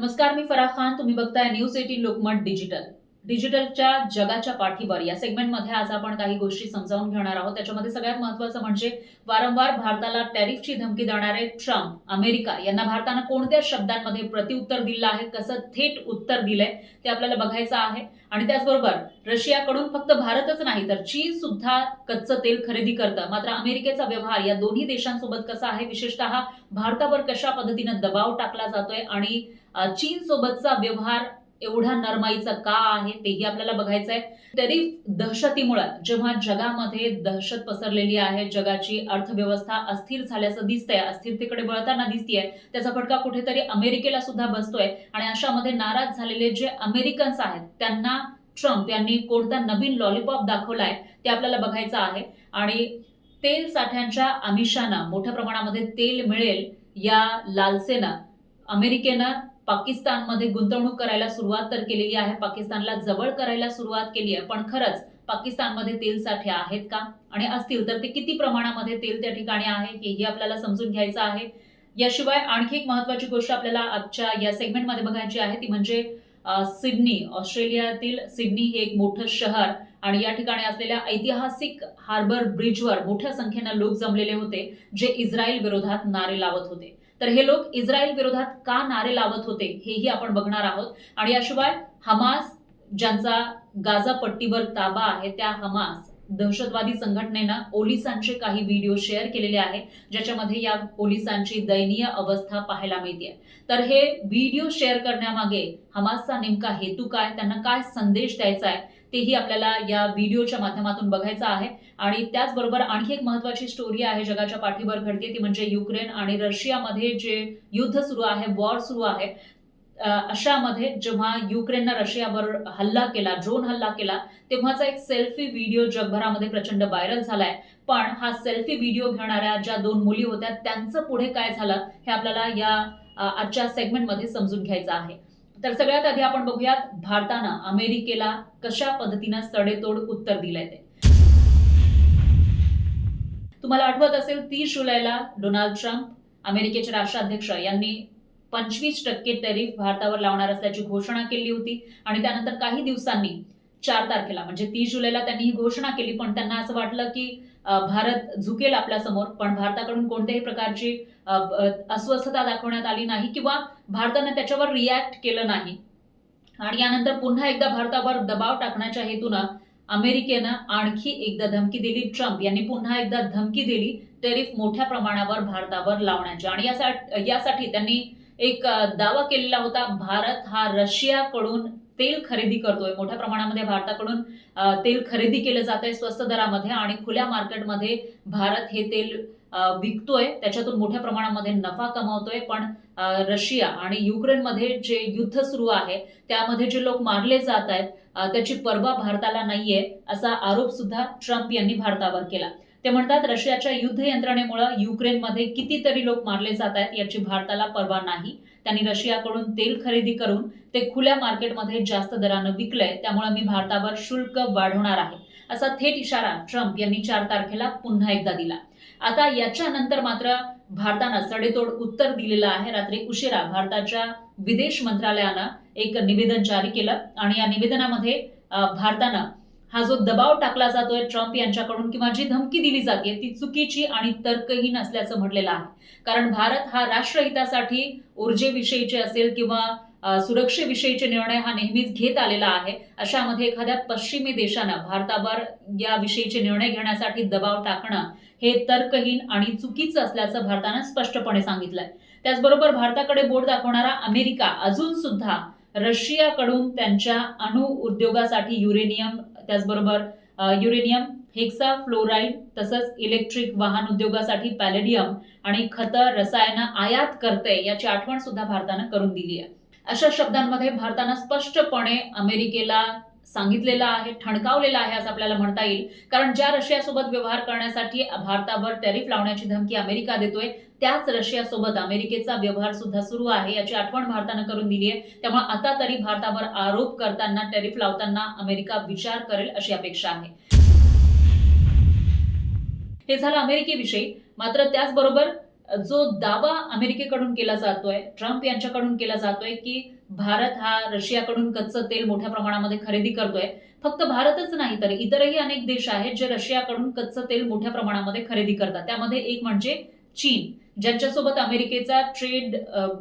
नमस्कार मी फराह खान. तुम्ही बघताय न्यूज एटीन लोकमत डिजिटल डिजिटलच्या जगाच्या पाठीवर या सेगमेंटमध्ये आज आपण काही गोष्टी समजावून घेणार आहोत. त्याच्यामध्ये सगळ्यात महत्वाचं म्हणजे वारंवार भारताला टॅरिफची धमकी देणारे ट्रम्प अमेरिका यांना भारतानं कोणत्या शब्दांमध्ये प्रतिउत्तर दिलं आहे कसं थेट उत्तर दिलंय ते आपल्याला बघायचं आहे. आणि त्याचबरोबर रशियाकडून फक्त भारतच नाही तर चीन सुद्धा कच्चं तेल खरेदी करतं. मात्र अमेरिकेचा व्यवहार या दोन्ही देशांसोबत कसा आहे विशेषतः भारतावर कशा पद्धतीनं दबाव टाकला जातोय आणि चीन सोबतचा व्यवहार एवढा नरमाईचा का आहे तेही आपल्याला बघायचं आहे तरी दहशतीमुळे जेव्हा जगामध्ये दहशत पसरलेली आहे जगाची अर्थव्यवस्था अस्थिर झाल्याचं दिसतंय अस्थिरतेकडे वळताना दिसतीये त्याचा फटका कुठेतरी अमेरिकेला सुद्धा बसतोय. आणि अशामध्ये नाराज झालेले जे अमेरिकन्स आहेत त्यांना ट्रम्प यांनी कोणता नवीन लॉलीपॉप दाखवलाय ते आपल्याला बघायचं आहे. आणि तेल साठ्यांच्या आमिषानं मोठ्या प्रमाणामध्ये तेल मिळेल या लालसेनं अमेरिकेनं पाकिस्तानमध्ये गुंतवणूक करायला सुरुवात तर केलेली आहे. पाकिस्तानला जवळ करायला सुरुवात केली आहे. पण खरंच पाकिस्तानमध्ये तेल साठे आहेत का? आणि असतील तर ते किती प्रमाणामध्ये तेल त्या ठिकाणी आहे हेही आपल्याला समजून घ्यायचं आहे. याशिवाय आणखी एक महत्वाची गोष्ट आपल्याला आजच्या या सेगमेंटमध्ये बघायची आहे ती म्हणजे सिडनी ऑस्ट्रेलियातील सिडनी हे एक मोठं शहर आणि या ठिकाणी असलेल्या ऐतिहासिक हार्बर ब्रिजवर मोठ्या संख्येनं लोक जमलेले होते जे इस्रायल विरोधात नारे लावत होते. तर हे लोक इस्रायल विरोधात का नारे लावत होते हेही आपण बघणार आहोत. आणि याशिवाय हमास ज्यांचा गाझा पट्टीवर ताबा आहे त्या हमास दहशतवादी संघटनेनं पोलिसांचे काही व्हिडिओ शेअर केलेले आहे ज्याच्यामध्ये या पोलिसांची दयनीय अवस्था पाहायला मिळते तर हे व्हिडिओ शेअर करण्यामागे हमासचा नेमका हेतू काय त्यांना काय संदेश द्यायचा आहे तेही आपल्याला या व्हिडिओच्या माध्यमातून बघायचं आहे. आणि त्याचबरोबर आणखी एक महत्वाची स्टोरी आहे जगाच्या पाठीवर घडते ती म्हणजे युक्रेन आणि रशियामध्ये जे युद्ध सुरू आहे वॉर सुरू आहे अशामध्ये जेव्हा युक्रेननं रशियावर हल्ला केला ड्रोन हल्ला केला तेव्हाचा एक सेल्फी व्हिडिओ जगभरामध्ये प्रचंड व्हायरल झालाय. पण हा सेल्फी व्हिडिओ घेणाऱ्या ज्या दोन मुली होत्या त्यांचं पुढे काय झालं हे आपल्याला या आजच्या सेगमेंटमध्ये समजून घ्यायचं आहे. तर सगळ्यात आधी आपण बघूयात भारतानं अमेरिकेला कशा पद्धतीनं सडेतोड उत्तर दिलंय ते. तुम्हाला आठवत असेल तीस जुलैला डोनाल्ड ट्रम्प अमेरिकेचे राष्ट्राध्यक्ष यांनी पंचवीस टक्के टॅरिफ भारतावर लावणार असल्याची घोषणा केली होती. आणि त्यानंतर काही दिवसांनी चार तारखेला म्हणजे तीस जुलैला त्यांनी ही घोषणा केली. पण त्यांना असं वाटलं की भारत झुकेल आपल्यासमोर पण भारताकडून कोणत्याही प्रकारची अस्वस्थता दाखवण्यात आली नाही किंवा भारतानं त्याच्यावर रिॲक्ट केलं नाही. आणि यानंतर पुन्हा एकदा भारतावर दबाव टाकण्याच्या हेतूनं अमेरिकेनं आणखी एकदा धमकी दिली. ट्रम्प यांनी पुन्हा एकदा धमकी दिली. टेरिफ मोठ्या प्रमाणावर भारतावर लावण्याची. आणि यासाठी यासाठी त्यांनी एक दावा केलेला होता. भारत हा रशियाकडून तेल खरेदी करतोय. मोठ्या प्रमाणामध्ये भारताकडून तेल खरेदी केलं जात आहे स्वस्त दरामध्ये आणि खुल्या मार्केटमध्ये भारत हे तेल विकतोय. त्याच्यातून मोठ्या प्रमाणामध्ये नफा कमावतोय. पण रशिया आणि युक्रेनमध्ये जे युद्ध सुरू आहे त्यामध्ये जे लोक मारले जात आहेत त्याची पर्वा भारताला नाहीये असा आरोप सुद्धा ट्रम्प यांनी भारतावर केला. ते म्हणतात रशियाच्या युद्ध यंत्रणेमुळे युक्रेनमध्ये कितीतरी लोक मारले जात आहेत याची भारताला पर्वा नाही. त्यांनी रशियाकडून तेल खरेदी करून ते खुल्या मार्केटमध्ये जास्त दरानं विकलंय त्यामुळे मी भारतावर शुल्क वाढवणार आहे असा थेट इशारा ट्रम्प यांनी चार तारखेला पुन्हा एकदा दिला. आता याच्यानंतर मात्र भारतानं सडेतोड उत्तर दिलेलं आहे. रात्री उशिरा भारताच्या विदेश मंत्रालयानं एक निवेदन जारी केलं आणि या निवेदनामध्ये भारतानं हा जो दबाव टाकला जातोय ट्रम्प यांच्याकडून किंवा जी धमकी दिली जाते ती चुकीची आणि तर्कहीन असल्याचं म्हटलेलं आहे. कारण भारत हा राष्ट्रहितासाठी ऊर्जेविषयीचे असेल किंवा सुरक्षेविषयीचे निर्णय हा नेहमीच घेत आलेला आहे. अशामध्ये एखाद्या पश्चिमी देशानं भारतावर या विषयीचे निर्णय घेण्यासाठी दबाव टाकणं हे तर्कहीन आणि चुकीचं असल्याचं भारतानं स्पष्टपणे सांगितलंय. त्याचबरोबर भारताकडे बोट दाखवणारा अमेरिका अजून सुद्धा रशियाकडून त्यांच्या अणु उद्योगासाठी युरेनियम त्याचबरोबर युरेनियम हेक्सा फ्लोराईड तसंच इलेक्ट्रिक वाहन उद्योगासाठी पॅलेडियम आणि खतं रसायनं आयात करते याची आठवण सुद्धा भारतानं करून दिली आहे. अशा शब्दांमध्ये भारतानं स्पष्टपणे अमेरिकेला सांगितलेलं आहे ठणकावलेलं आहे असं आपल्याला म्हणता येईल. कारण ज्या रशियासोबत व्यवहार करण्यासाठी भारतावर टॅरिफ लावण्याची धमकी अमेरिका देतोय त्याच रशियासोबत अमेरिकेचा व्यवहार सुद्धा सुरू आहे याची आठवण भारतानं करून दिली आहे. त्यामुळे आता तरी भारतावर आरोप करताना टॅरिफ लावताना अमेरिका विचार करेल अशी अपेक्षा आहे. हे झालं अमेरिकेविषयी. मात्र त्याचबरोबर जो दावा अमेरिकेकडून केला जातोय ट्रम्प यांच्याकडून केला जातोय की भारत हा रशियाकडून कच्चं तेल मोठ्या प्रमाणामध्ये खरेदी करतोय. फक्त भारतच नाही तर इतरही अनेक देश आहेत जे रशियाकडून कच्चं तेल मोठ्या प्रमाणामध्ये खरेदी करतात. त्यामध्ये एक म्हणजे चीन ज्यांच्यासोबत अमेरिकेचा ट्रेड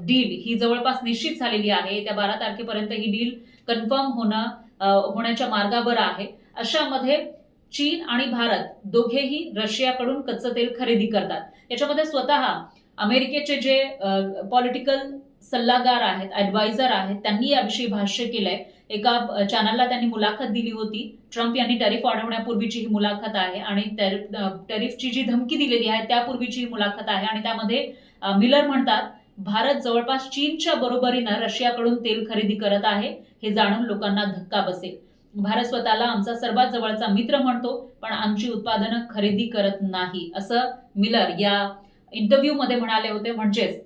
डील ही जवळपास निश्चित झालेली आहे. येत्या बारा तारखेपर्यंत ही डील कन्फर्म होणं होण्याच्या मार्गावर आहे. अशामध्ये चीन आणि भारत दोघेही रशियाकडून कच्चं तेल खरेदी करतात. याच्यामध्ये स्वतः अमेरिकेचे जे पॉलिटिकल सल्लागार आहेत ॲडवायझर आहेत त्यांनी याविषयी भाष्य केलंय. एका चॅनलला त्यांनी मुलाखत दिली होती. ट्रम्प यांनी टॅरिफ वाढवण्यापूर्वीची ही मुलाखत आहे आणि टॅरिफची जी धमकी दिलेली आहे त्यापूर्वीची ही मुलाखत आहे आणि त्यामध्ये मिलर म्हणतात भारत जवळपास चीनच्या बरोबरीनं रशियाकडून तेल खरेदी करत आहे हे जाणून लोकांना धक्का बसेल. भारत स्वतःला आमचा सर्वात जवळचा मित्र म्हणतो पण आमची उत्पादनं खरेदी करत नाही असं मिलर या इंटरव्ह्यूमध्ये म्हणाले होते. म्हणजेच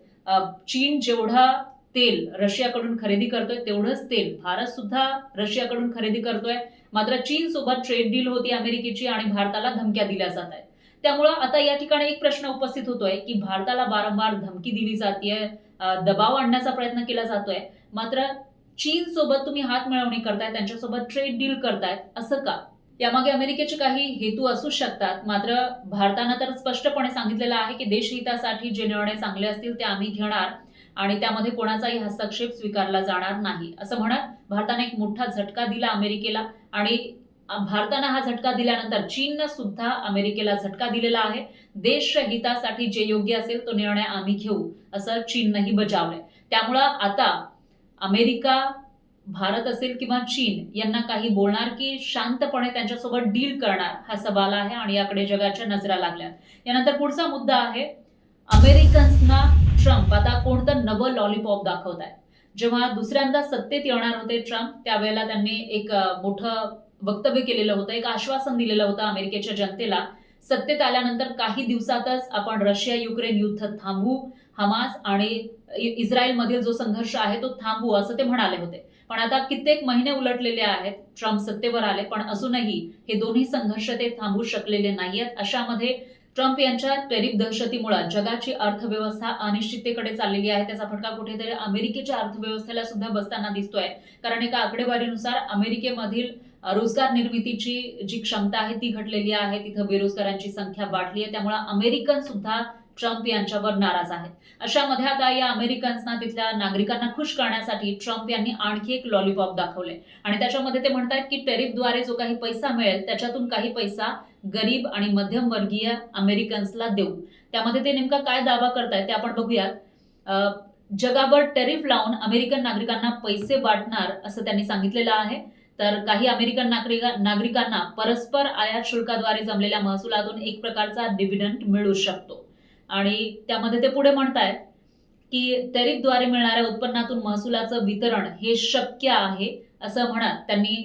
चीन जेवढा तेल रशियाकडून खरेदी करतोय तेवढंच तेल. भारत सुद्धा रशियाकडून खरेदी करतोय. मात्र चीन सोबत ट्रेड डील होती अमेरिकेची आणि भारताला धमक्या दिल्या जात आहेत. त्यामुळं आता या ठिकाणी एक प्रश्न उपस्थित होतोय की भारताला वारंवार धमकी दिली जाते दबाव आणण्याचा प्रयत्न केला जातोय. मात्र चीन सोबत तुम्ही हात मिळवणी करताय त्यांच्यासोबत ट्रेड डील करतायत असं का? यामागे अमेरिकेचे काही हेतू असू शकतात. मात्र भारतानं तर स्पष्टपणे सांगितलेलं आहे की देशहितासाठी जे निर्णय चांगले असतील ते आम्ही घेणार आणि त्यामध्ये कोणाचाही हस्तक्षेप स्वीकारला जाणार नाही. असं म्हणत भारताने एक मोठा झटका दिला अमेरिकेला आणि भारतानं हा झटका दिल्यानंतर चीननं सुद्धा अमेरिकेला झटका दिलेला आहे. देशहितासाठी जे योग्य असेल तो निर्णय आम्ही घेऊ असं चीननंही बजावलंय. त्यामुळं आता अमेरिका भारत असेल किंवा चीन यांना काही बोलणार की शांतपणे त्यांच्यासोबत डील करणार? हा सवाल आहे आणि याकडे जगाच्या नजरा लागल्या. यानंतर पुढचा मुद्दा आहे अमेरिकन्सना ट्रम्प आता कोणतं नवं लॉलीपॉप दाखवत आहे? जेव्हा दुसऱ्यांदा सत्तेत येणार होते ट्रम्प त्यावेळेला त्यांनी एक मोठं वक्तव्य केलेलं होतं एक आश्वासन दिलेलं होतं अमेरिकेच्या जनतेला. सत्तेत आल्यानंतर काही दिवसातच आपण रशिया युक्रेन युद्ध थांबवू हमास आणि इ- इस्रायलमधील जो संघर्ष आहे तो थांबवू असं ते म्हणाले होते. पण आता कित्येक महिने उलटलेले आहेत. ट्रम्प सत्तेवर आले पण अजूनही हे दोन्ही संघर्ष ते थांबू शकलेले नाहीयेत. अशामध्ये ट्रम्प यांच्या टेरिफ दहशतीमुळे जगाची अर्थव्यवस्था अनिश्चिततेकडे चाललेली आहे. त्याचा फटका कुठेतरी अमेरिकेच्या अर्थव्यवस्थेला सुद्धा बसताना दिसतोय. कारण एका आकडेवारीनुसार अमेरिकेमधील रोजगार निर्मितीची जी क्षमता आहे ती घटलेली आहे. तिथं बेरोजगारांची संख्या वाढली आहे. त्यामुळे अमेरिकन सुद्धा ट्रम्प यांच्यावर नाराज आहेत. अशामध्ये आता या अमेरिकन्सना तिथल्या नागरिकांना खुश करण्यासाठी ट्रम्प यांनी आणखी एक लॉलीपॉप दाखवले आणि त्याच्यामध्ये ते म्हणतात की टेरिफद्वारे जो काही पैसा मिळेल त्याच्यातून काही पैसा गरीब आणि मध्यमवर्गीय अमेरिकन्सला देऊ. त्यामध्ये ते नेमका काय दावा करतायत ते आपण बघूयात. जगाभर टेरिफ लावून अमेरिकन नागरिकांना पैसे वाटणार असं त्यांनी सांगितलेलं आहे. तर काही अमेरिकन नागरिकांना परस्पर आयात शुल्काद्वारे जमलेल्या महसुलातून एक प्रकारचा डिव्हिडंट मिळू शकतो. आणि त्यामध्ये ते पुढे म्हणतायत की टेरिफद्वारे मिळणाऱ्या उत्पन्नातून महसुलाचं वितरण हे शक्य आहे असं म्हणत त्यांनी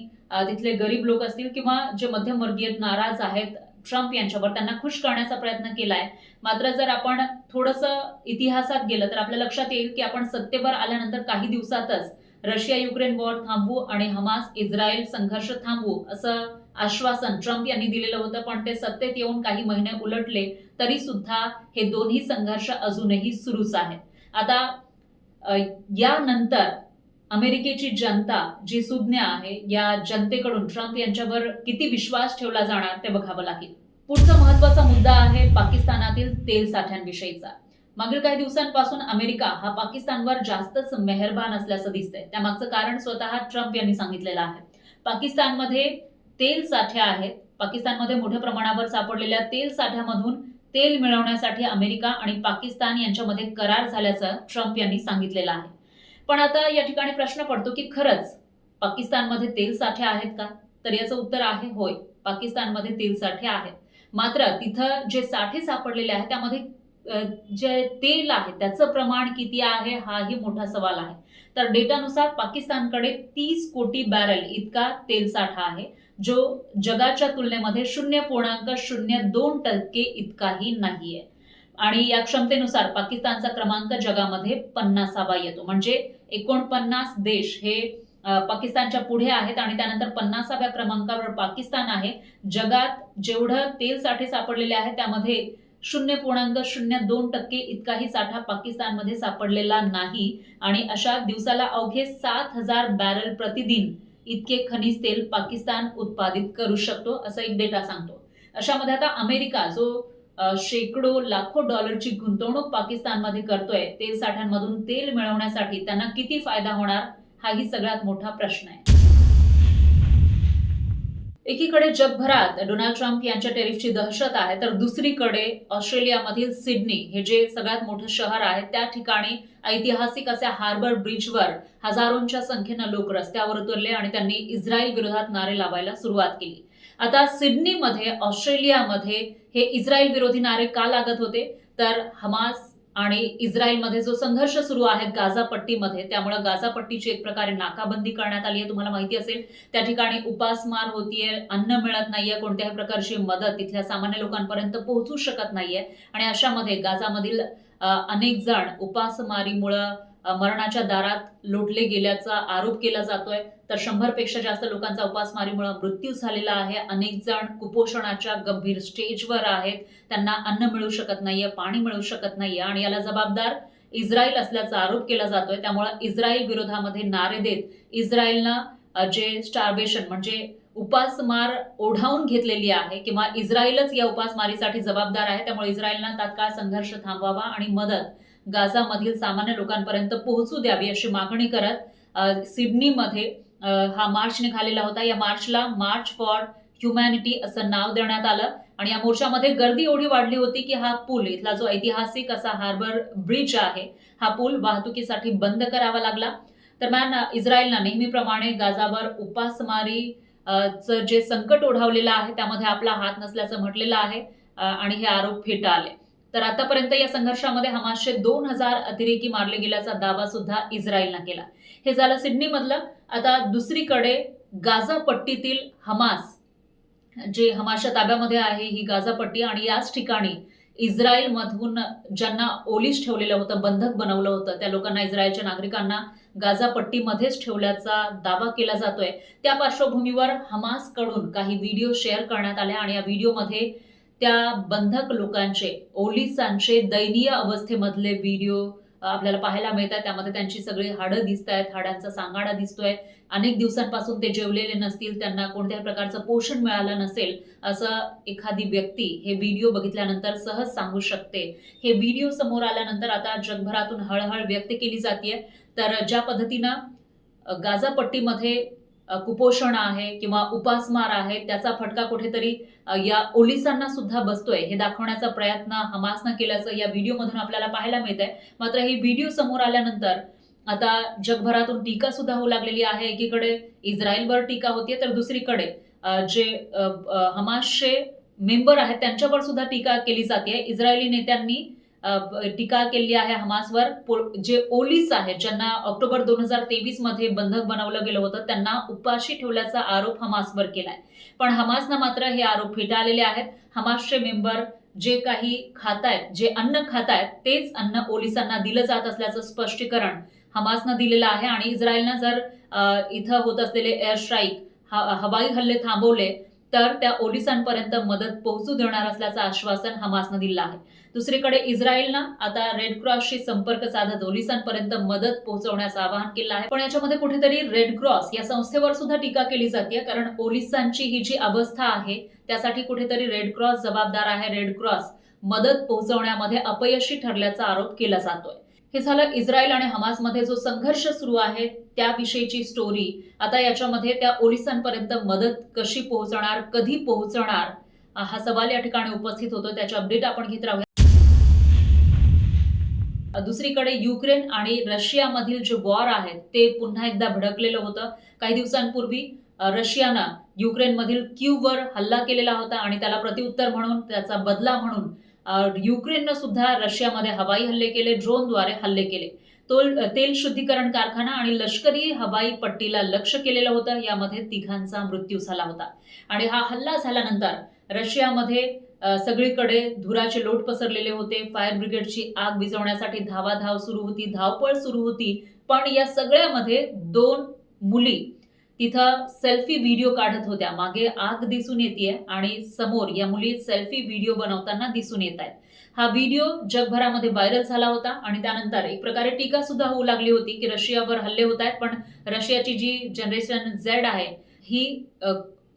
तिथले गरीब लोक असतील किंवा जे मध्यमवर्गीय नाराज आहेत ट्रम्प यांच्यावर त्यांना खुश करण्याचा प्रयत्न केलाय. मात्र जर आपण थोडंसं इतिहासात गेलं तर आपल्या लक्षात येईल की आपण सत्तेवर आल्यानंतर काही दिवसातच रशिया युक्रेन वॉर थांबवू आणि हमास इस्रायल संघर्ष थांबवू असं आश्वासन ट्रम्प यांनी दिलेलं होतं. पण ते सत्तेत येऊन काही महिने उलटले तरी सुद्धा हे दोन्ही संघर्ष अजूनही सुरूच आहेत. आता यानंतर अमेरिकेची जनता जी सुज्ञ आहे या जनतेकडून ट्रम्प यांच्यावर किती विश्वास ठेवला जाणार ते बघावं लागेल. पुढचा महत्त्वाचा मुद्दा आहे पाकिस्तानातील तेल साठ्यांविषयीचा. मागील काही दिवसांपासून अमेरिका हा पाकिस्तानवर जास्तच मेहरबान असल्याचं दिसतंय. त्यामागचं कारण स्वतः ट्रम्प यांनी सांगितलेलं आहे. पाकिस्तानमध्ये तेल साठे आहेत. पाकिस्तानमध्ये मोठ्या प्रमाणावर सापडलेल्या तेल साठ्यामधून तेल मिळवण्यासाठी अमेरिका आणि पाकिस्तान यांच्यामध्ये करार झाल्याचं ट्रम्प यांनी सांगितलेलं आहे. पण आता या ठिकाणी प्रश्न पडतो की खरंच पाकिस्तानमध्ये तेल साठे आहेत का? तर याचं उत्तर आहे होय. पाकिस्तानमध्ये तेल साठे आहेत. मात्र तिथं जे साठे सापडलेले आहेत त्यामध्ये जे तेल आहे त्याचं प्रमाण किती आहे हाही मोठा सवाल आहे. तर डेटानुसार पाकिस्तानकडे तीस कोटी बॅरल इतका तेल साठा आहे जो जगाच्या तुलनेमध्ये शून्य पूर्णांक शून्य दोन टक्के इतकाही नाहीये आणि या क्षमतेनुसार पाकिस्तानचा क्रमांक जगामध्ये पन्नासावा येतो. म्हणजे एकोणपन्नास देश हे पाकिस्तानच्या पुढे आहेत आणि त्यानंतर पन्नासाव्या क्रमांकावर पाकिस्तान आहे. जगात जेवढं तेल साठे सापडलेले आहे त्यामध्ये शून्य पूर्णांक शून्य दोन टक्के इतकाही साठा पाकिस्तानमध्ये सापडलेला नाही. आणि अशा दिवसाला अवघे सात हजार बॅरल प्रतिदिन इतके खनिज तेल पाकिस्तान उत्पादित करू शकतो असा एक डेटा सांगतो. अशामध्ये आता अमेरिका जो शेकडो लाखो डॉलरची गुंतवणूक पाकिस्तानमध्ये करतोय तेल साठ्यांमधून तेल मिळवण्यासाठी त्यांना किती फायदा होणार हाही सगळ्यात मोठा प्रश्न आहे. एकीकडे जगभरात डोनाल्ड ट्रम्प यांच्या टेरिफची दहशत आहे तर दुसरीकडे ऑस्ट्रेलियामधील सिडनी हे जे सगळ्यात मोठं शहर आहे त्या ठिकाणी ऐतिहासिक असे हार्बर ब्रिजवर हजारोंच्या संख्येनं लोक रस्त्यावर उतरले आणि त्यांनी इस्रायल विरोधात नारे लावायला सुरुवात केली. आता सिडनीमध्ये ऑस्ट्रेलियामध्ये हे इस्रायल विरोधी नारे का लागत होते? तर हमास आणि इस्रायलमध्ये जो संघर्ष सुरू आहे गाझा पट्टीमध्ये त्यामुळे गाझा पट्टीची एक प्रकारे नाकाबंदी करण्यात आली आहे तुम्हाला माहिती असेल. त्या ठिकाणी उपासमार होतीये अन्न मिळत नाहीये कोणत्याही प्रकारची मदत तिथल्या सामान्य लोकांपर्यंत पोहोचू शकत नाहीये. आणि अशामध्ये गाझामधील अनेक जण उपासमारीमुळं मरणाच्या दारात लोटले गेल्याचा आरोप केला जातोय. तर शंभरपेक्षा जास्त लोकांचा उपासमारीमुळे मृत्यू झालेला आहे. अनेक जण कुपोषणाच्या गंभीर स्टेजवर आहेत. त्यांना अन्न मिळू शकत नाहीये पाणी मिळू शकत नाहीये आणि याला जबाबदार इस्रायल असल्याचा आरोप केला जातोय. त्यामुळे इस्रायल विरोधामध्ये नारे देत इस्रायलनं जे स्टार्बेशन म्हणजे उपासमार ओढावून घेतलेली आहे किंवा इस्रायलच या उपासमारीसाठी जबाबदार आहे. त्यामुळे इस्रायलनं तात्काळ संघर्ष थांबवावा आणि मदत गाझामधील सामान्य लोकांपर्यंत पोहोचू द्यावी अशी मागणी करत सिडनीमध्ये हा मार्च निघालेला होता. या मार्चला मार्च फॉर ह्युमॅनिटी असं नाव देण्यात आलं आणि या मोर्चामध्ये गर्दी एवढी वाढली होती की हा पूल इथला जो ऐतिहासिक असा हार्बर ब्रिज आहे हा पूल वाहतुकीसाठी बंद करावा लागला. दरम्यान इस्रायलनं नेहमीप्रमाणे गाजावर उपासमारी जे संकट ओढावलेलं आहे त्यामध्ये आपला हात नसल्याचं म्हटलेलं आहे आणि हे आरोप फेटाळले. तर आतापर्यंत या संघर्षामध्ये हमासचे दोन हजार अतिरेकी मारले गेल्याचा दावा सुद्धा इस्रायलनं केला. हे झालं सिडनीमधलं. आता दुसरीकडे गाझा पट्टीतील हमास जे हमासच्या ताब्यामध्ये आहे ही गाझा पट्टी आणि याच ठिकाणी इस्रायलमधून ज्यांना ओलीस ठेवलेलं होतं बंधक बनवलं होतं त्या लोकांना इस्रायलच्या नागरिकांना गाझा पट्टीमध्येच ठेवल्याचा दावा केला जातोय. त्या पार्श्वभूमीवर हमासकडून काही व्हिडिओ शेअर करण्यात आले आणि या व्हिडिओमध्ये त्या बंधक लोकांचे ओलिसांचे दयनीय अवस्थेमधले व्हिडिओ आपल्याला पाहायला मिळतात. त्यामध्ये त्यांची सगळी हाडं दिसत आहेत हाडांचा सांगाडा दिसतोय. अनेक दिवसांपासून ते जेवलेले नसतील त्यांना कोणत्याही प्रकारचं पोषण मिळालं नसेल असं एखादी व्यक्ती हे व्हिडिओ बघितल्यानंतर सहज सांगू शकते. हे व्हिडिओ समोर आल्यानंतर आता जगभरातून हळहळ व्यक्त केली जाते तर ज्या पद्धतीनं गाझापट्टीमध्ये कुपोषण आहे किंवा उपासमार आहे त्याचा फटका कुठेतरी या ओलिसांना सुद्धा बसतोय. हे दाखवण्याचा प्रयत्न हमासनं केल्याचं या व्हिडिओमधून आपल्याला पाहायला मिळत आहे मात्र ही व्हिडिओ समोर आल्यानंतर आता जगभरातून टीका सुद्धा होऊ लागलेली आहे. एकीकडे इस्रायलवर टीका होतीये तर दुसरीकडे जे हमासचे मेंबर आहेत त्यांच्यावर सुद्धा टीका केली जाते इस्रायली नेत्यांनी टीका केली आहे हमासवर. पो- जे ओलीस आहेत ज्यांना ऑक्टोबर दोन हजार तेवीसमध्ये बंधक बनवलं गेलं होतं त्यांना उपाशी ठेवल्याचा आरोप हमासवर केलाय. पण हमासनं मात्र हे आरोप फेटाळलेले आहेत. हमासचे मेंबर जे काही खातायत जे अन्न खातायत तेच अन्न ओलिसांना दिलं जात असल्याचं स्पष्टीकरण हमासनं दिलेलं आहे. आणि इस्रायलनं जर इथं होत असलेले एअर स्ट्राईक हवाई हल्ले थांबवले तर त्या ओलिसांपर्यंत मदत पोहोचू देणार असल्याचं आश्वासन हमासनं दिलं आहे. दुसरीकडे इस्रायलनं आता रेड क्रॉसशी संपर्क साधत ओलिसांपर्यंत मदत पोहोचवण्याचं आवाहन केलं आहे. पण याच्यामध्ये कुठेतरी रेड क्रॉस या संस्थेवर सुद्धा टीका केली जाते कारण ओलिसांची ही जी अवस्था आहे त्यासाठी कुठेतरी रेड क्रॉस जबाबदार आहे. रेड क्रॉस मदत पोहोचवण्यामध्ये अपयशी ठरल्याचा आरोप केला जातोय. हे झालं इस्रायल आणि हमासमध्ये जो संघर्ष सुरू आहे त्याविषयीची स्टोरी आता याच्यामध्ये त्या ओलिसांपर्यंत मदत कशी पोहोचणार कधी पोहोचणार हा सवाल या ठिकाणी उपस्थित होतो. त्याचे अपडेट आपण घेत राहूया. दुसरीकडे युक्रेन आणि रशियामधील जे वॉर आहे ते पुन्हा एकदा भडकलेलं होतं. काही दिवसांपूर्वी रशियानं युक्रेनमधील क्यूवर हल्ला केलेला होता आणि त्याला प्रत्युत्तर म्हणून त्याचा बदला म्हणून युक्रेननं सुद्धा रशियामध्ये हवाई हल्ले केले ड्रोनद्वारे हल्ले केले. तोल तेल शुद्धीकरण कारखाना आणि लष्करी हवाई पट्टीला लक्ष केलेलं होतं. यामध्ये तिघांचा मृत्यू झाला होता. आणि हा हल्ला झाल्यानंतर रशियामध्ये सगळीकडे धुराचे लोट पसरलेले होते. फायर ब्रिगेडची आग विझवण्यासाठी धावाधाव सुरू होती धावपळ सुरू होती. पण या सगळ्यामध्ये दोन मुली तिथं सेल्फी व्हिडिओ काढत होत्या. मागे आग दिसून येते आणि समोर या मुली सेल्फी व्हिडिओ बनवताना दिसून येत आहेत हा व्हिडिओ जगभरामध्ये व्हायरल झाला होता आणि त्यानंतर एक प्रकारे टीका सुद्धा होऊ लागली होती की रशियावर हल्ले होत आहेत पण रशियाची जी जनरेशन झेड आहे ही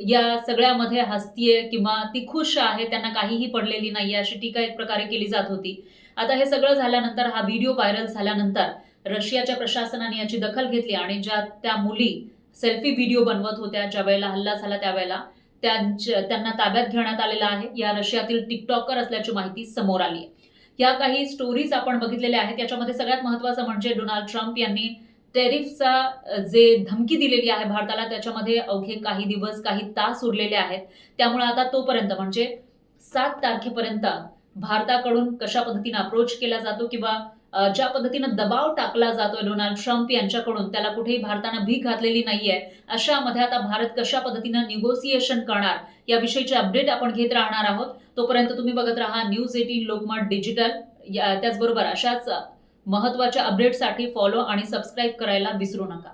या सगळ्यामध्ये हसतीये किंवा ती खुश आहे त्यांना काहीही पडलेली नाही अशी टीका एक प्रकारे केली जात होती. आता हे सगळं झाल्यानंतर हा व्हिडिओ व्हायरल झाल्यानंतर रशियाच्या प्रशासनाने याची दखल घेतली आणि ज्या त्या मुली सेल्फी व्हिडिओ बनवत होत्या ज्या वेळेला हल्ला झाला त्यावेळेला. त्यांच्या त्यांना ताब्यात घेण्यात आलेला आहे. या रशियातील टिकटॉकर असल्याची माहिती समोर आली आहे या काही स्टोरीज आपण बघितलेल्या आहेत. याच्यामध्ये सगळ्यात महत्वाचं म्हणजे डोनाल्ड ट्रम्प यांनी टेरिफचा जे धमकी दिलेली आहे भारताला त्याच्यामध्ये अवघे काही दिवस काही तास उरलेले आहेत. त्यामुळे आता तोपर्यंत म्हणजे सात तारखेपर्यंत भारताकडून कशा पद्धतीने अप्रोच केला जातो किंवा ज्या पद्धतीनं दबाव टाकला जातोय डोनाल्ड ट्रम्प यांच्याकडून त्याला कुठेही भारतानं भीक घातलेली नाहीये. अशामध्ये आता भारत कशा पद्धतीनं निगोसिएशन करणार याविषयीचे अपडेट आपण घेत राहणार आहोत. तोपर्यंत तुम्ही बघत राहा न्यूज एटीन लोकमत डिजिटल या- त्याचबरोबर अशाच महत्त्वाच्या अपडेटसाठी फॉलो आणि सबस्क्राईब करायला विसरू नका.